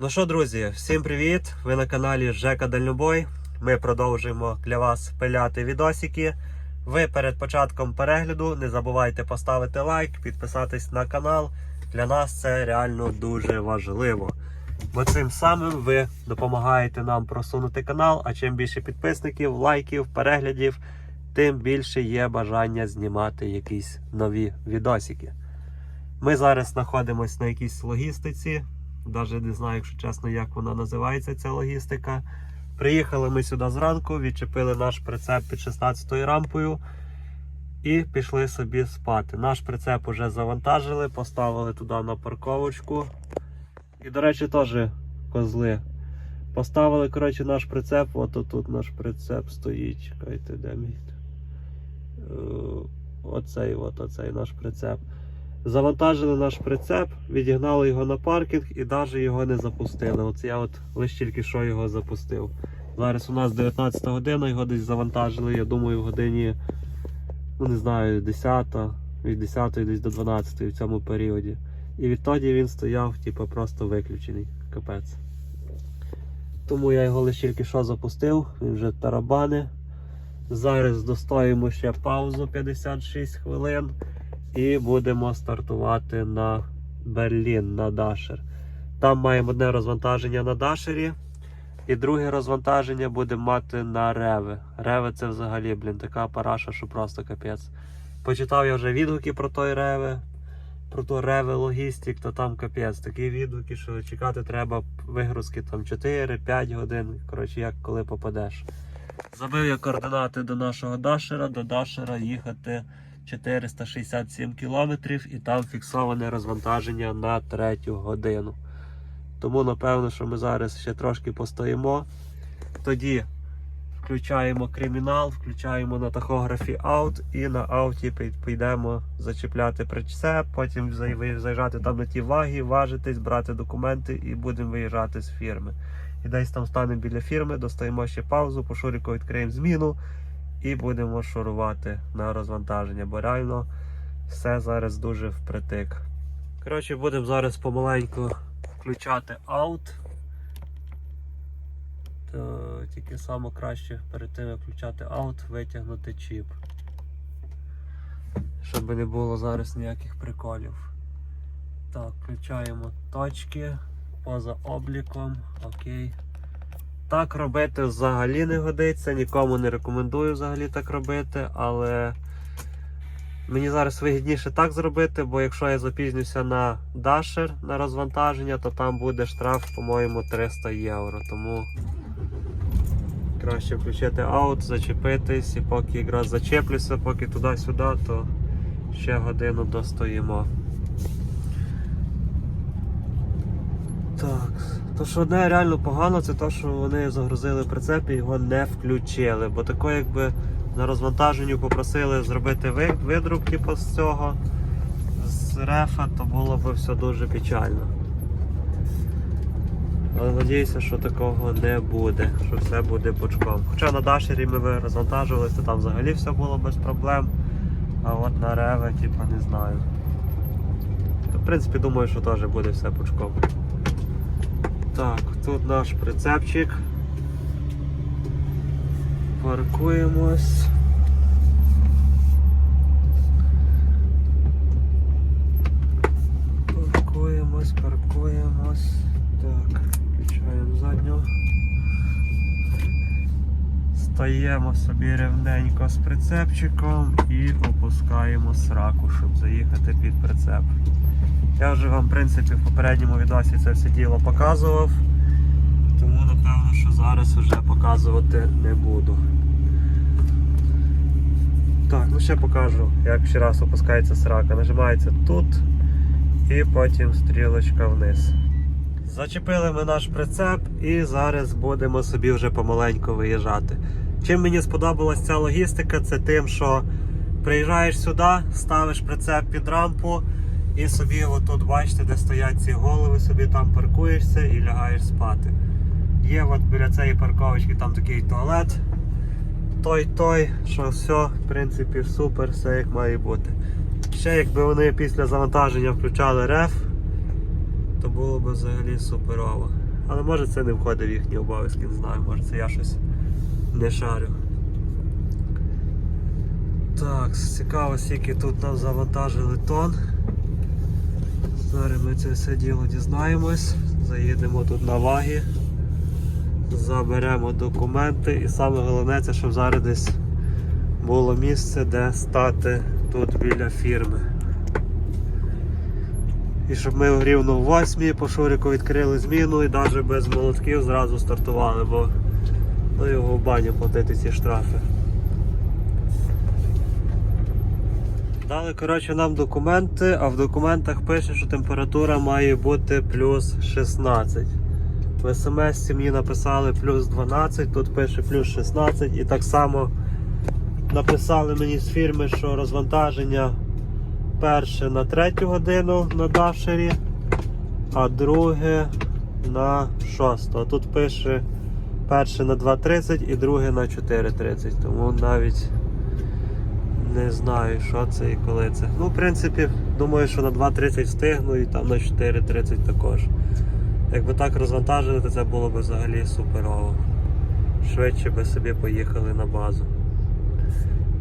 Ну що, друзі, всім привіт! Ви на каналі Жека Дальнобой. Ми продовжуємо для вас пиляти відосики. Ви перед початком перегляду не забувайте поставити лайк, підписатись на канал. Для нас це реально дуже важливо. Бо цим самим ви допомагаєте нам просунути канал, а чим більше підписників, лайків, переглядів, тим більше є бажання знімати якісь нові відосики. Ми зараз знаходимося на якійсь логістиці. Навіть не знаю, якщо чесно, як вона називається, ця логістика. Приїхали ми сюди зранку, відчепили наш прицеп під 16 рампою і пішли собі спати. Наш прицеп уже завантажили, поставили туди на парковочку. І, до речі, теж козли. Поставили, коротше, наш прицеп. От тут наш прицеп стоїть. Чекайте, де мій? Е, Оцей, от оцей наш прицеп. Завантажили наш прицеп, відігнали його на паркінг і навіть його не запустили. От я от лише тільки що його запустив. Зараз у нас 19 година, його десь завантажили, я думаю, в годині, ну не знаю, 10, від 10 десь до 12 в цьому періоді. І відтоді він стояв, типу, просто виключений. Капець. Тому я його лише тільки що запустив, він вже тарабани. Зараз достоїмо ще паузу 56 хвилин і будемо стартувати на Берлін, на Дашер. Там маємо одне розвантаження на Дашері, і друге розвантаження будемо мати на Реви. Реви це взагалі, блін, така параша, що просто капець. Почитав я вже відгуки про той Реви, про то Реви Логістик, то там капець. Такі відгуки, що чекати треба вигрузки там 4-5 годин. Коротше, як коли попадеш. Забив я координати до нашого Дашера, до Дашера їхати 467 кілометрів і там фіксоване розвантаження на третю годину. Тому напевно, що ми зараз ще трошки постоїмо. Тоді включаємо кримінал, включаємо на тахографі аут і на ауті підемо зачіпляти прицеп, потім заїжджати там на ті ваги, важитись, брати документи і будемо виїжджати з фірми. І десь там станемо біля фірми, достаємо ще паузу, по шурику відкриємо зміну і будемо шурувати на розвантаження, бо реально все зараз дуже впритик. Коротше, будемо зараз помаленьку включати аут. То тільки саме краще перед тим як включати аут, витягнути чіп. Щоб не було зараз ніяких приколів. Так, включаємо точки поза обліком. Окей. Так робити взагалі не годиться, нікому не рекомендую взагалі так робити, але мені зараз вигідніше так зробити, бо якщо я запізнюся на дашер на розвантаження, то там буде штраф, по-моєму, 300 євро. Тому краще включити аут, зачепитись і поки якраз зачеплюся, поки туди-сюди, то ще годину достоїмо. Так, то що одне реально погано, це те, що вони загрузили прицеп і його не включили. Бо тако якби на розвантаженню попросили зробити ви- видруб типу, з цього з рефа, то було б все дуже печально. Але надіюся, що такого не буде, що все буде бочком. Хоча на Дашері ми розвантажувалися, там взагалі все було без проблем. А от на реве, типу, не знаю. То, в принципі, думаю, що теж буде все бочком. Так, тут наш прицепчик. Паркуємось. Паркуємось, паркуємось. Так, включаємо задню. Стаємо собі рівненько з прицепчиком і опускаємо сраку, щоб заїхати під прицеп. Я вже вам, в принципі, в попередньому відосі це все діло показував. Тому напевно, що зараз вже показувати не буду. Так, ну ще покажу, як ще раз опускається срака. Нажимається тут і потім стрілочка вниз. Зачепили ми наш прицеп і зараз будемо собі вже помаленьку виїжджати. Чим мені сподобалась ця логістика, це тим, що приїжджаєш сюди, ставиш прицеп під рампу. І собі отут бачите, де стоять ці голови, собі там паркуєшся і лягаєш спати. Є от біля цієї парковочки там такий туалет. Той-той, що все, в принципі, супер, все як має бути. Ще якби вони після завантаження включали реф, то було б взагалі суперово. Але може це не входить в їхні обов'язки, не знаю, може це я щось не шарю. Так, цікаво, скільки тут нам завантажили тон. Зараз ми це все діло дізнаємось. Заїдемо тут на ваги, заберемо документи і саме головне це, щоб зараз десь було місце, де стати тут біля фірми. І щоб ми рівно в 8 по Шурику відкрили зміну і навіть без молотків зразу стартували, бо ну, його в баню платити ці штрафи. Дали коротше, нам документи, а в документах пише, що температура має бути плюс 16. В смс мені написали плюс 12, тут пише плюс 16 і так само написали мені з фірми, що розвантаження перше на 3 годину на дашері, а друге на 6. А тут пише перше на 2.30 і друге на 4.30. Тому навіть не знаю, що це і коли це. Ну, в принципі, думаю, що на 2.30 встигну і там на 4.30 також. Якби так розвантажили, то це було б взагалі суперово. Швидше би собі поїхали на базу.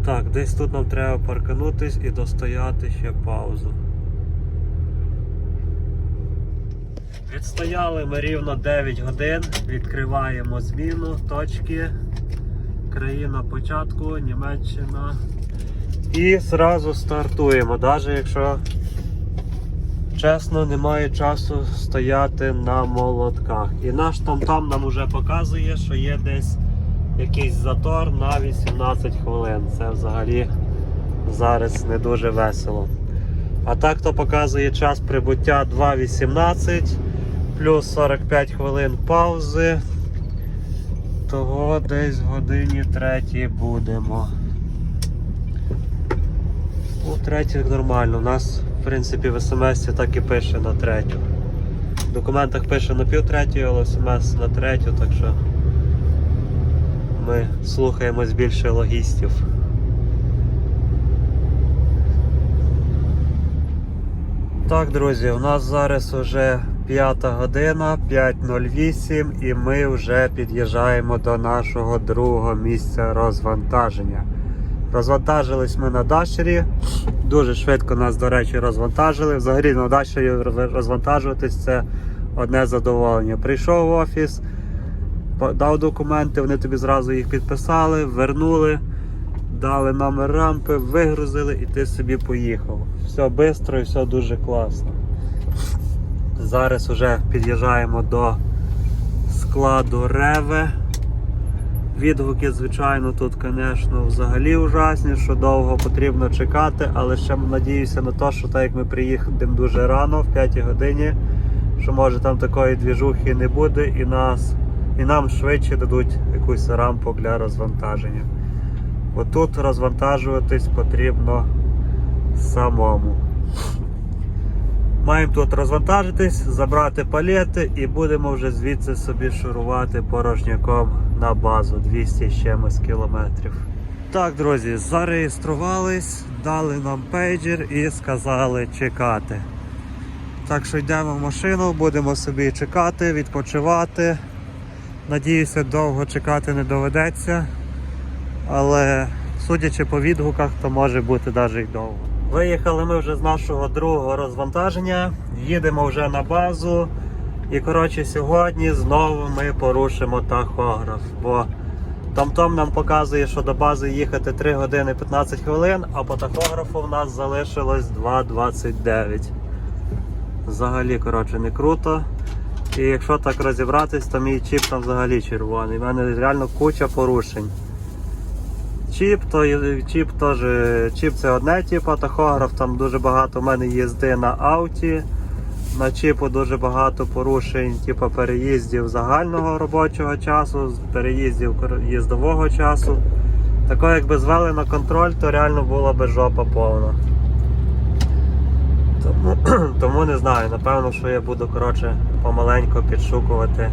Так, десь тут нам треба парканутись і достояти ще паузу. Відстояли ми рівно 9 годин, відкриваємо зміну, точки, країна початку, Німеччина. І зразу стартуємо, навіть якщо чесно немає часу стояти на молотках. І наш там-там нам вже показує, що є десь якийсь затор на 18 хвилин. Це взагалі зараз не дуже весело. А так то показує час прибуття 2.18 плюс 45 хвилин паузи. Того десь в годині третій будемо. У третій нормально. У нас, в принципі, в смс так і пише на третю. В документах пише на пів третю, але смс на третю, так що ми слухаємось більше логістів. Так, друзі, у нас зараз вже 5 година, 5.08 і ми вже під'їжджаємо до нашого другого місця розвантаження. Розвантажились ми на дашері. Дуже швидко нас, до речі, розвантажили. Взагалі на дашері розвантажуватись це одне задоволення. Прийшов в офіс, дав документи, вони тобі зразу їх підписали, вернули, дали номер рампи, вигрузили і ти собі поїхав. Все швидко і все дуже класно. Зараз вже під'їжджаємо до складу Реве. Відгуки, звичайно, тут, звісно, взагалі ужасні, що довго потрібно чекати, але ще надіюся на те, що так як ми приїдемо дуже рано, в 5 годині, що може там такої двіжухи не буде і нас, і нам швидше дадуть якусь рампу для розвантаження. Отут розвантажуватись потрібно самому. Маємо тут розвантажитись, забрати палети і будемо вже звідси собі шурувати порожняком на базу 200 з чимось кілометрів. Так, друзі, зареєструвались, дали нам пейджер і сказали чекати. Так що йдемо в машину, будемо собі чекати, відпочивати. Надіюся, довго чекати не доведеться. Але судячи по відгуках, то може бути навіть довго. Виїхали ми вже з нашого другого розвантаження, їдемо вже на базу. І коротше сьогодні знову ми порушимо тахограф. Бо TomTom нам показує, що до бази їхати 3 години 15 хвилин, а по тахографу в нас залишилось 2.29. Взагалі, коротше, не круто. І якщо так розібратись, то мій чіп там взагалі червоний. У мене реально куча порушень. Чіп, то чіп теж чіп це одне типу, тахограф там дуже багато. У мене їзди на ауті. На чіпу дуже багато порушень, типу переїздів загального робочого часу, переїздів їздового часу. Тако якби звели на контроль, то реально була би жопа повна. Тому, тому не знаю, напевно, що я буду коротше помаленько підшукувати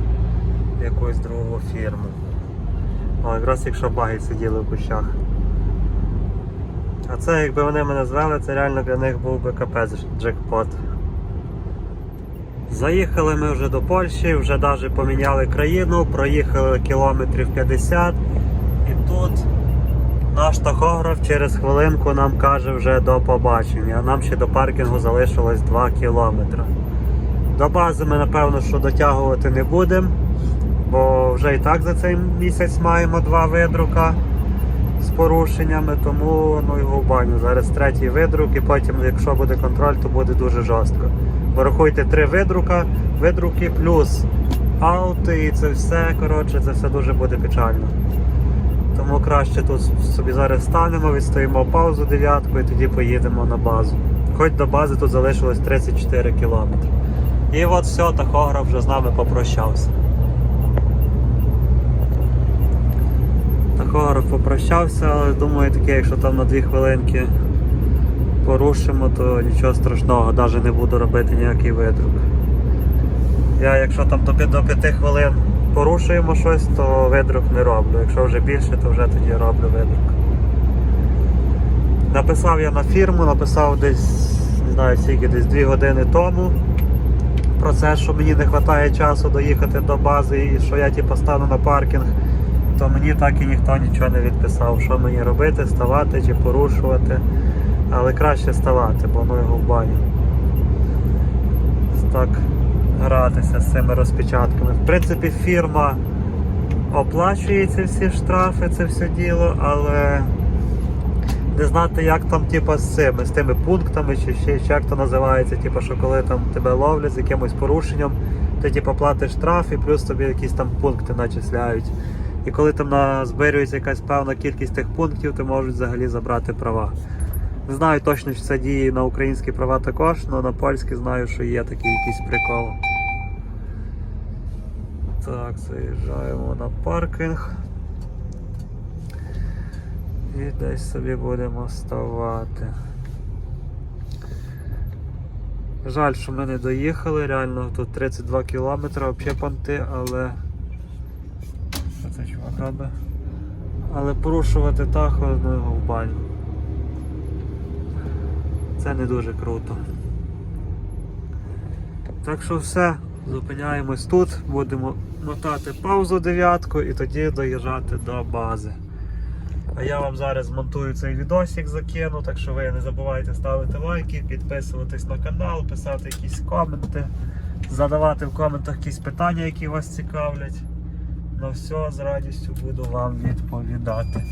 якусь другу фірму. О, якраз якщо баги сиділи в кущах. А це якби вони мене звели, це реально для них був би капець джекпот. Заїхали ми вже до Польщі, вже навіть поміняли країну, проїхали кілометрів 50 і тут наш тахограф через хвилинку нам каже вже до побачення, нам ще до паркінгу залишилось 2 кілометри. До бази ми напевно що дотягувати не будемо, бо вже і так за цей місяць маємо два видрука з порушеннями, тому ну його в баню. Зараз третій видрук, і потім, якщо буде контроль, то буде дуже жорстко. Бо рахуйте три видрука, видруки плюс аути, і це все, коротше, це все дуже буде печально. Тому краще тут собі зараз станемо, відстоїмо паузу дев'ятку і тоді поїдемо на базу. Хоч до бази тут залишилось 34 кілометри. І от все, тахограф вже з нами попрощався. Тахограф попрощався, але думаю, таке, якщо там на 2 хвилинки порушимо, то нічого страшного, навіть не буду робити ніякий видрук. Я якщо там до 5, до 5 хвилин порушуємо щось, то видрук не роблю. Якщо вже більше, то вже тоді роблю видрук. Написав я на фірму, написав десь, не знаю скільки, десь 2 години тому про це, що мені не вистачає часу доїхати до бази і що я типу, стану на паркінг, то мені так і ніхто нічого не відписав, що мені робити, ставати чи порушувати. Але краще ставати, бо ну його в баню. Так гратися з цими розпечатками. В принципі, фірма оплачує ці всі штрафи, це все діло, але не знати, як там типу, з цими, з тими пунктами, чи ще як то називається, типу, що коли там тебе ловлять з якимось порушенням, ти типу, платиш штраф і плюс тобі якісь там пункти начисляють. І коли там назбирюється якась певна кількість тих пунктів, то можуть взагалі забрати права. Не знаю точно, чи це діє на українські права також, але на польські знаю, що є такий якийсь прикол. Так, заїжджаємо на паркінг. І десь собі будемо ставати. Жаль, що ми не доїхали, реально тут 32 кілометри, взагалі понти, але. Це чувак робить? Але порушувати тахо ну, в баню. Це не дуже круто. Так що все, зупиняємось тут, будемо мотати паузу дев'ятку і тоді доїжджати до бази. А я вам зараз змонтую цей відосик, закину, так що ви не забувайте ставити лайки, підписуватись на канал, писати якісь коменти, задавати в коментах якісь питання, які вас цікавлять. На все з радістю буду вам відповідати.